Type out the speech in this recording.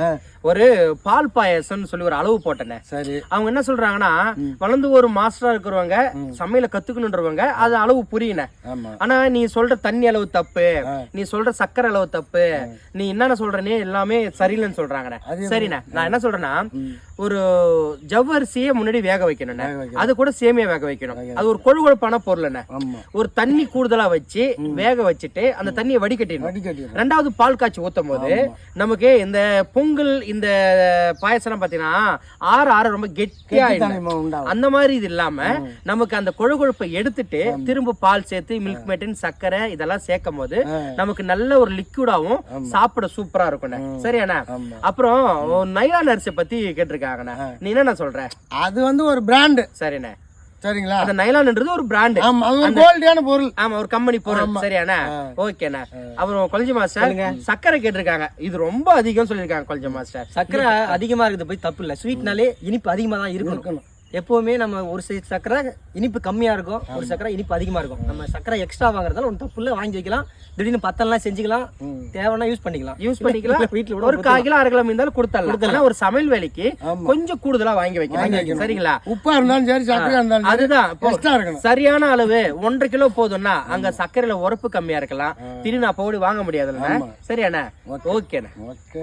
ஆ. ஒரு பால் பாயசம்னு சொல்லி ஒரு அளவு போட்டேனே. சரி. அவங்க என்ன சொல்றாங்கன்னா வளர்ந்து ஒரு மாஸ்டரா இருக்கிறவங்க சமையல கத்துக்கணுன்றவங்க அது அளவு புரியணே ஆனா நீ சொல்ற தண்ணி அளவு தப்பு நீ சொல்ற சக்கரை அளவு தப்பு நீ என்னென்ன சொல்றனே எல்லாமே சரியில்லைன்னு சொல்றாங்கண்ணே சரிண்ணே நான் என்ன சொல்றேன்னா ஒரு ஜவ்வரிசியை முன்னாடி வேக வைக்கணும். அது கூட சேமியா வேக வைக்கணும். அது ஒரு கொழுகொழுப்பான பொருள்ண்ணே. ஆமா. ஒரு தண்ணி கூடுதலா வச்சு வேக வச்சுட்டு அந்த தண்ணியை வடிகட்டிடணும். ரெண்டாவது பால் காய்ச்சி ஊத்தும் போது நமக்கு இந்த பொங்கல் இந்த பாயசம் பாத்தீங்கன்னா ஆறு ஆறு ரொம்ப கெட்டியா அந்த மாதிரி இது இல்லாம நமக்கு அந்த கொழுகொழுப்பை எடுத்துட்டு திரும்ப பால் சேர்த்து மில்க் மேட்டின் சர்க்கரை இதெல்லாம் சேர்க்கும் போது நமக்கு நல்ல ஒரு லிக்விடாவும் சாப்பிட சூப்பரா இருக்கும்ண்ணே. சரியாண்ணா. அப்புறம் நைலான் அரிசி பத்தி கேட்டிருக்காங்கண்ணே நீ என்ன சொல்ற? அது வந்து ஒரு பிராண்டு சரிண்ணே. சரிங்களா? அந்த நைலான்ன்றது ஒரு பிராண்ட் ஆமா அது கோல்டியான பொருள். ஆமா ஒரு கம்பெனி பொருள். சரியாண்ணா? ஓகேண்ணா. அப்புறம் கொல்ஜி மாஸ்டர் சக்கரை கேட்டிருக்காங்க. இது ரொம்ப அதிகம் சொல்லியிருக்காங்க கொல்ஜி மாஸ்டர். சக்கரை அதிகமா இருக்குது போய் தப்பு இல்லை. ஸ்வீட்னாலே இனிப்பு அதிகமா தான் இருக்கணும். எப்பவுமே நம்ம ஒரு சக்கரை இனிப்பு கம்மியா இருக்கும் ஒரு சக்கரை இனிப்பு அதிகமா இருக்கும். நம்ம சக்கரை எக்ஸ்ட்ரா வாங்குறதால ஒன்றும் தப்பு இல்லை வாங்கி வைக்கலாம். திடீர்னு பத்தெல்லாம் செஞ்சுக்கலாம். தேவைன்னா யூஸ் பண்ணிக்கலாம். யூஸ் பண்ணிக்கலாம். வீட்டுல ஒரு கால் கிலோ அரை கிலோ இருந்தாலும் கொடுத்தலாம் ஆனா ஒரு சமையல் வேலைக்கு கொஞ்சம் கூடுதலா வாங்கி வைக்கணும். சரிங்களா? உப்பா இருந்தாலும் சரி இருந்தாலும் சரி. அதுதான். சரியான அளவு ஒன்றரை கிலோ போதும்னா அங்க சர்க்கரையில உரப்பு கம்மியா இருக்கலாம். திடீர்னு அப்போ வாங்க முடியாதுல்ல. சரியாண்ணா? ஓகேண்ணா. ஓகே.